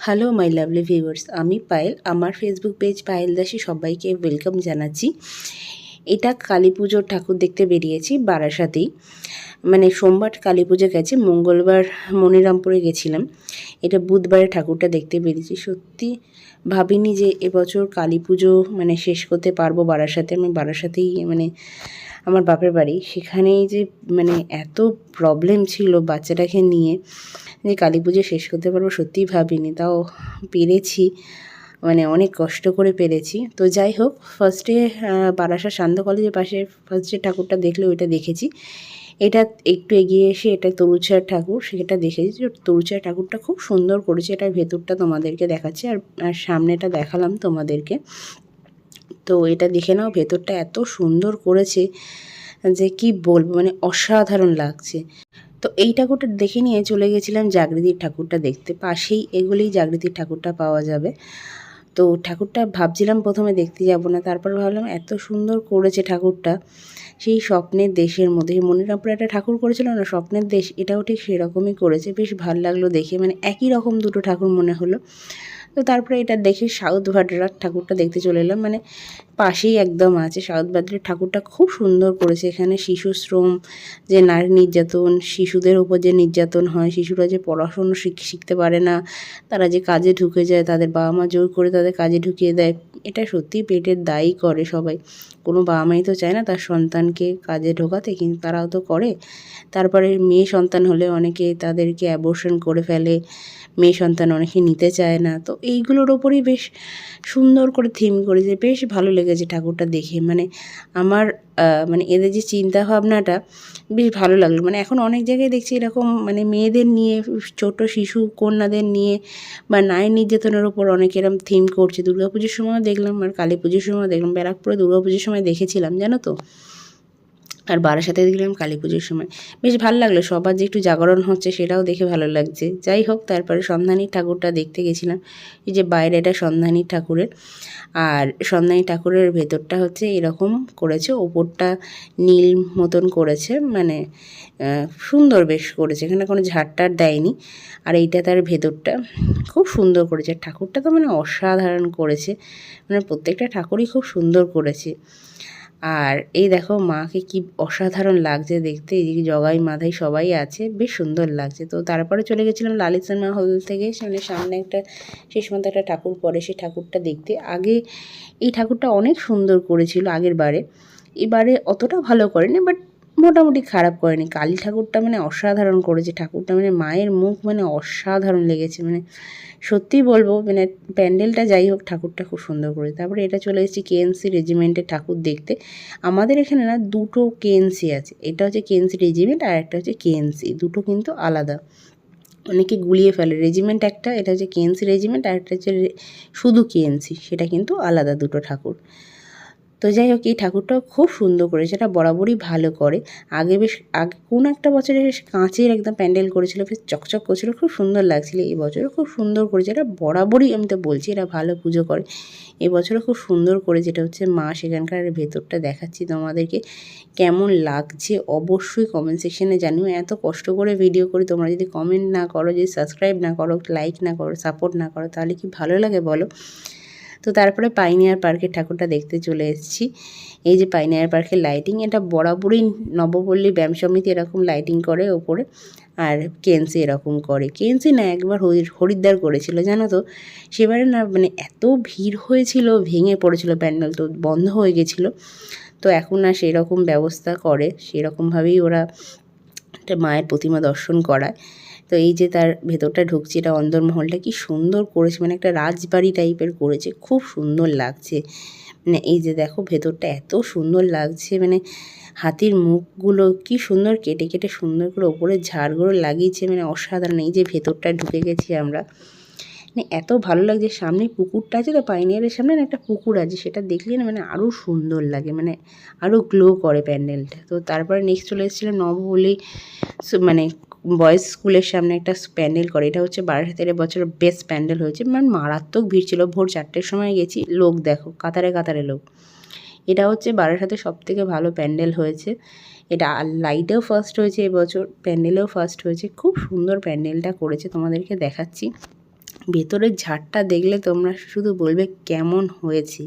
Hello my lovely viewers আমি পায়েল। আমার Facebook page Payel দাসী সবাইকে ওয়েলকাম জানাচ্ছি। এটা কালী পুজোর ঠাকুর দেখতে বেরিয়েছি বারাসাতেই। মানে সোমবার কালী পুজো গেছে, মঙ্গলবার মনিরামপুরে গেছিলাম। এটা বুধবারে ঠাকুরটা দেখতে বেরিয়েছি। সত্যি ভাবিনি যে এবছর কালী পুজো মানে শেষ করতে পারব বারাসাতে। আমি বারাসাতেই মানে আমার বাপের বাড়ি। সেখানেই যে মানে এত প্রবলেম ছিল বাচ্চাটাকে নিয়ে যে কালী পুজো শেষ করতে পারব সত্যিই ভাবিনি। তাও পেরেছি। মানে অনেক কষ্ট করে পেরেছি। তো যাই হোক ফার্স্টে বারাসা সান্ধ্য কলেজের পাশে ফার্স্টে ঠাকুরটা দেখলে ওইটা দেখেছি। এটা একটু এগিয়ে এসে এটা তরুচার ঠাকুর, সেটা দেখেছি। তরুচার ঠাকুরটা খুব সুন্দর করেছে, এটার ভেতরটা তোমাদেরকে দেখাচ্ছি আর আর সামনেটা দেখালাম তোমাদেরকে। তো এটা দেখে নাও, ভেতরটা এত সুন্দর করেছে যে কি বলব মানে অসাধারণ লাগছে। তো এই ঠাকুরটা দেখে নিয়ে চলে গেছিলাম জাগৃতির ঠাকুরটা দেখতে। পাশেই এগুলোই জাগৃতির ঠাকুরটা পাওয়া যাবে। তো ঠাকুরটা ভাবছিলাম প্রথমে দেখতে যাব না, তারপর ভাবলাম এত সুন্দর করেছে ঠাকুরটা, সেই স্বপ্নের দেশের মধ্যে মনিরামপুরে একটা ঠাকুর করেছিল না, স্বপ্নের দেশ, এটাও ঠিক সেরকমই করেছে, বেশ ভালো লাগল দেখে মানে একই রকম দুটো ঠাকুর মনে হলো। তো তারপরে এটা দেখে সাউথ ভাডরার ঠাকুরটা দেখতে চলে এলাম। মানে পাশেই একদম আছে সাউথ ভাদ্রের ঠাকুরটা। খুব সুন্দর করেছে এখানে। শিশু শ্রম, যে নারী নির্যাতন, শিশুদের উপর যে নির্যাতন হয়, শিশুরা যে পড়াশুনো শিখতে পারে না, তারা যে কাজে ঢুকে যায়, তাদের বাবা মা জোর করে তাদের কাজে ঢুকিয়ে দেয়। এটা সত্যিই পেটের দায়ী করে সবাই। কোনো বাবা মাই তো চায় না তার সন্তানকে কাজে ঢোকাতে, কিন্তু তারাও তো করে। তারপরে মেয়ে সন্তান হলে অনেকে তাদেরকে অ্যাবর্শন করে ফেলে, মেয়ে সন্তান অনেকে নিতে চায় না। তো এইগুলোর ওপরেই বেশ সুন্দর করে থিম করেছে। বেশ ভালো লেগেছে ঠাকুরটা দেখে। মানে আমার মানে এদের যে চিন্তা ভাবনাটা বেশ ভালো লাগল। মানে এখন অনেক জায়গায় দেখছি এরকম মানে মেয়েদের নিয়ে, ছোট শিশু কন্যাদের নিয়ে বা নারী নির্যাতনের ওপর অনেক এরম থিম করছে। দুর্গাপুজোর সময় দেখলাম আর কালী পুজোর সময় দেখলাম। ব্যারাকপুরে দুর্গাপুজোর সময় দেখেছিলাম, জানো তো? আর বারাসাতে দেখলাম কালী পুজোর সময়। বেশ ভালো লাগল, সবার যে একটু জাগরণ হচ্ছে সেটাও দেখে ভালো লাগছে। যাই হোক, তারপরে সন্ধানী ঠাকুরটা দেখতে গেছিলাম। এই যে বাইরে এটা সন্ধানী ঠাকুরের। আর সন্ধানী ঠাকুরের ভেতরটা হচ্ছে এরকম করেছে, ওপরটা নীল মতন করেছে মানে সুন্দর বেশ করেছে। এখানে কোনো ঝাড়টার দেয়নি। আর এইটা তার ভেতরটা খুব সুন্দর করেছে। ঠাকুরটা তো মানে অসাধারণ করেছে। মানে প্রত্যেকটা ঠাকুরই খুব সুন্দর করেছে। আর এই দেখো মাকে কি অসাধারণ লাগছে দেখতে, এদিকে জগাই মাথায় সবাই আছে, বেশ সুন্দর লাগছে। তো তারপরে চলে গেছিলাম লালিত সিনেমা হল থেকে সেখানে সামনে একটা শেষ মতো একটা ঠাকুর পরে সেই ঠাকুরটা দেখতে। আগে এই ঠাকুরটা অনেক সুন্দর করেছিল আগের বারে, এবারে অতটা ভালো করেনি বাট মোটামুটি খারাপ করেনি। কালী ঠাকুরটা মানে অসাধারণ করেছে। ঠাকুরটা মানে মায়ের মুখ মানে অসাধারণ লেগেছে। মানে সত্যিই বলব মানে প্যান্ডেলটা যাই হোক, ঠাকুরটা খুব সুন্দর করে তারপরে এটা চলে এসেছি কেএনসি রেজিমেন্টের ঠাকুর দেখতে। আমাদের এখানে না দুটো কেএনসি আছে। এটা হচ্ছে কেএনসি রেজিমেন্ট আর একটা হচ্ছে কেএনসি। দুটো কিন্তু আলাদা। অনেকে গুলিয়ে ফেলে। রেজিমেন্ট একটা, এটা হচ্ছে কেএনসি রেজিমেন্ট আর একটা হচ্ছে শুধু কেএনসি। সেটা কিন্তু আলাদা দুটো ঠাকুর। তো যাই হোক, এই ঠাকুরটাও খুব সুন্দর করে সেটা বরাবরই ভালো করে। আগে বেশ, আগে কোনো একটা বছরে বেশ কাঁচের একদম প্যান্ডেল করেছিল, বেশ চকচক করছিল, খুব সুন্দর লাগছিল। এই বছরও খুব সুন্দর করেছে এটা বরাবরই আমি তো বলছি, এরা ভালো পুজো করে। এবছরও খুব সুন্দর করে যেটা হচ্ছে মা সেখানকার ভেতরটা দেখাচ্ছি তোমাদেরকে। কেমন লাগছে অবশ্যই কমেন্ট সেকশনে জানিও। এত কষ্ট করে ভিডিও করি, তোমরা যদি কমেন্ট না করো, যদি সাবস্ক্রাইব না করো লাইক না করো সাপোর্ট না করো, তাহলে কি ভালো লাগে বলো? তো তারপরে পাইনিয়ার পার্কের ঠাকুরটা দেখতে চলে এসেছি। এই যে পাইনিয়ার পার্কের লাইটিং এটা বরাবরই নবপল্লী ব্যায়াম সমিতি এরকম লাইটিং করে ওপরে আর কেন্সি এরকম করে। কেন্সি না একবার হরিদ্বার করেছিল, জানো তো? সেবারে না মানে এত ভিড় হয়েছিল, ভেঙে পড়েছিল প্যান্ডেল, তো বন্ধ হয়ে গেছিল। তো এখন না সেরকম ব্যবস্থা করে, সেরকমভাবেই ওরা একটা মায়ের প্রতিমা দর্শন করায়। তো এই যে তার ভেতরটা ঢুকছে, এটা অন্দরমহলটা কি সুন্দর করেছে মানে একটা রাজবাড়ি টাইপের করেছে, খুব সুন্দর লাগছে। মানে এই যে দেখো ভেতরটা এত সুন্দর লাগছে মানে হাতির মুখগুলো কি সুন্দর কেটে কেটে সুন্দর করে ওপরে ঝাড়গুলো লাগিয়েছে মানে অসাধারণ। এই যে ভেতরটা ঢুকে গেছি আমরা। মানে এত ভালো লাগছে, সামনে পুকুরটা আছে তো পাইনিয়ারের সামনে না একটা পুকুর আছে, সেটা দেখলে না মানে আরও সুন্দর লাগে মানে আরও গ্লো করে প্যান্ডেলটা। তো তারপরে নেক্সট চলে এসেছিল নববলি মানে বয়েজ স্কুলের সামনে একটা প্যান্ডেল করে, এটা হচ্ছে বারাসাতের বছর বেস্ট প্যান্ডেল হয়েছে মানে মারাত্মক ভিড় ছিল, ভোর চারটের সময় গেছি, লোক দেখো, কাতারে কাতারে লোক। এটা হচ্ছে বারাসাতে সব থেকে ভালো প্যান্ডেল হয়েছে, এটা লাইটেও ফার্স্ট হয়েছে এবছর, প্যান্ডেলেও ফার্স্ট হয়েছে, খুব সুন্দর প্যান্ডেলটা করেছে, তোমাদেরকে দেখাচ্ছি। ভেতরের ঝাড়টা দেখলে তোমরা শুধু বলবে কেমন হয়েছে।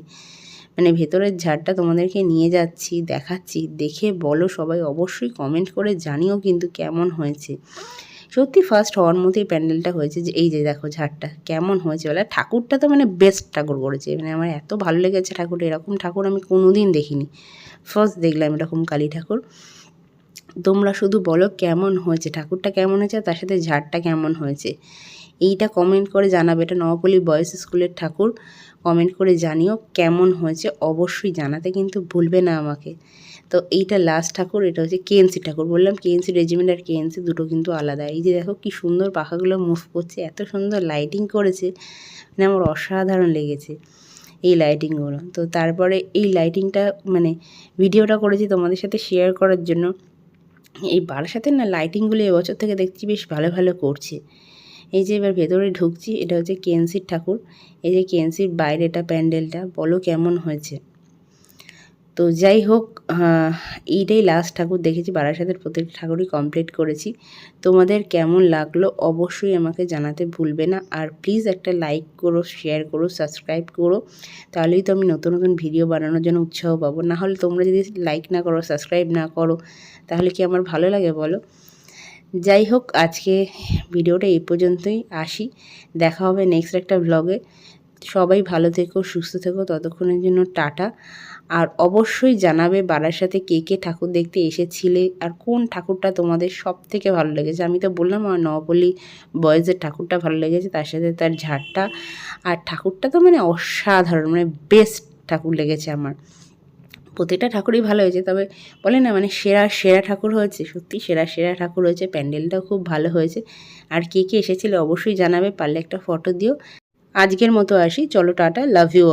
মানে ভেতরের ঝাড়টা তোমাদেরকে নিয়ে যাচ্ছি, দেখাচ্ছি, দেখে বলো সবাই অবশ্যই কমেন্ট করে জানিও কিন্তু কেমন হয়েছে। সত্যি ফার্স্ট হওয়ার মতোই প্যান্ডেলটা হয়েছে যে, এই যে দেখো ঝাড়টা, কেমন হয়েছে বলে। ঠাকুরটা তো মানে বেস্ট ঠাকুর করেছে। মানে আমার এত ভালো লেগেছে ঠাকুর, এরকম ঠাকুর আমি কোনো দিন দেখিনি। ফার্স্ট দেখলাম এরকম কালী ঠাকুর। তোমরা শুধু বলো কেমন হয়েছে, ঠাকুরটা কেমন হয়েছে, তার সাথে ঝাড়টা কেমন হয়েছে। এইটা কমেন্ট করে জানাবে। এটা নবপল্লী বয়েজ স্কুলের ঠাকুর। কমেন্ট করে জানিও কেমন হয়েছে। অবশ্যই জানাতে কিন্তু ভুলবে না আমাকে। তো এইটা লাস্ট ঠাকুর, এটা হচ্ছে কেএনসি ঠাকুর। বললাম কেএনসি রেজিমেন্ট আর কেএনসি দুটো কিন্তু আলাদা। এই যে দেখো কি সুন্দর পাখাগুলো মুভ করছে, এত সুন্দর লাইটিং করেছে। মানে আমার অসাধারণ লেগেছে এই লাইটিংগুলো তো তারপরে এই লাইটিংটা মানে ভিডিওটা করেছি তোমাদের সাথে শেয়ার করার জন্য। এই বারাসাতে না লাইটিংগুলো এবছর থেকে দেখছি বেশ ভালো ভালো করছে। এই যে এবার ভেতরে ঢুকছি, এটা হচ্ছে কেএনসির ঠাকুর। এই যে কেএনসির বাইরেটা প্যান্ডেলটা, বলো কেমন হয়েছে? তো যাই হোক এইটাই লাস্ট ঠাকুর দেখেছি, বারাসাতের প্রত্যেকটা ঠাকুরই কমপ্লিট করেছি। তোমাদের কেমন লাগল অবশ্যই আমাকে জানাতে ভুলবে না। আর প্লিজ একটা লাইক করো শেয়ার করো সাবস্ক্রাইব করো। তাহলেই তো আমি নতুন নতুন ভিডিও বানানোর জন্য উৎসাহ পাবো। না হলে তোমরা যদি লাইক না করো সাবস্ক্রাইব না করো, তাহলে কি আমার ভালো লাগে বলো? যাই হোক আজকে ভিডিওটা এই পর্যন্তই। আসি। দেখা হবে নেক্সট একটা ব্লগে সবাই ভালো থেকো, সুস্থ থেকো। ততক্ষণের জন্য টাটা। আর অবশ্যই জানাবে বাড়ার সাথে কে কে ঠাকুর দেখতে এসেছিলে আর কোন ঠাকুরটা তোমাদের সব থেকে ভালো লেগেছে। আমি তো বললাম আমার নবপল্লী বয়েজের ঠাকুরটা ভালো লেগেছে, তার সাথে তার ঝাড়টা আর ঠাকুরটা তো মানে অসাধারণ মানে বেস্ট ঠাকুর লেগেছে আমার। প্রতিটা ঠাকুরই ভালো হয়েছে, তবে বলে না মানে সেরা সেরা ঠাকুর হয়েছে, সত্যি সেরা সেরা ঠাকুর হয়েছে, প্যান্ডেলটাও খুব ভালো হয়েছে। আর কে কে এসেছিল অবশ্যই জানাবে, পারলে একটা ফটো দিও। আজকের মতো আসি, চলো টাটা লাভ ইউ